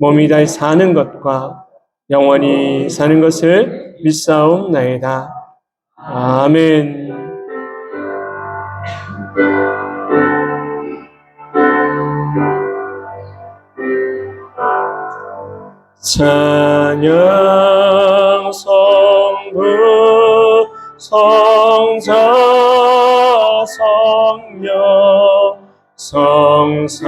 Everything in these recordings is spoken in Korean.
몸이 다시 사는 것과 영원히 사는 것을 믿사옵나이다. 아멘. 찬양 성부 성자 성령 성삼위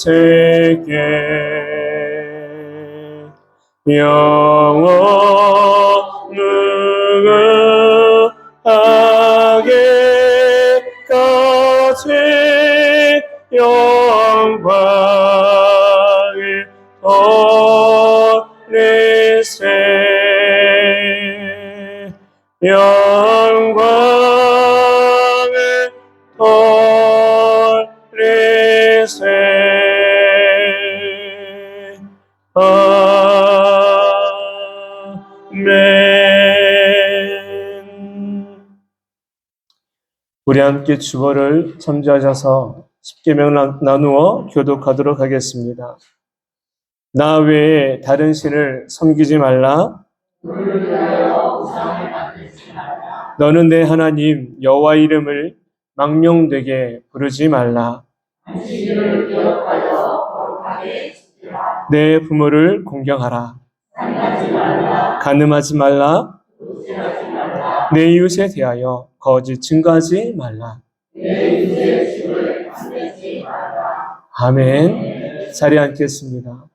일체계. 영원하게까지 영광을 돌리세. 영광을 돌리세 아멘 우리 함께 주보를 참조하셔서 십계명 나- 나누어 교독하도록 하겠습니다. 나 외에 다른 신을 섬기지 말라. 너는 내 하나님 여호와 이름을 망령되게 부르지 말라. 내 부모를 공경하라. 가늠하지 말라. 내 이웃에 대하여 거짓 증거하지 말라. 아멘. 자리에 앉겠습니다.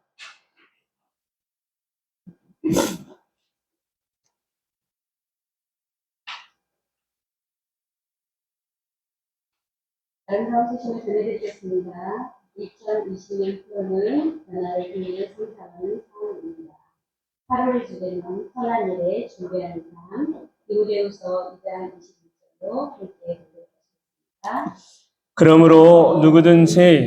아름다운 소식을 전해드리겠습니다. 2020년 프로는 변화를 위해 성장하는 상황입니다. 8월 주제는 선한 일에 준비하는 삶, 디모데후서 2장 21절로 함께 보겠습니다. 그러므로 누구든지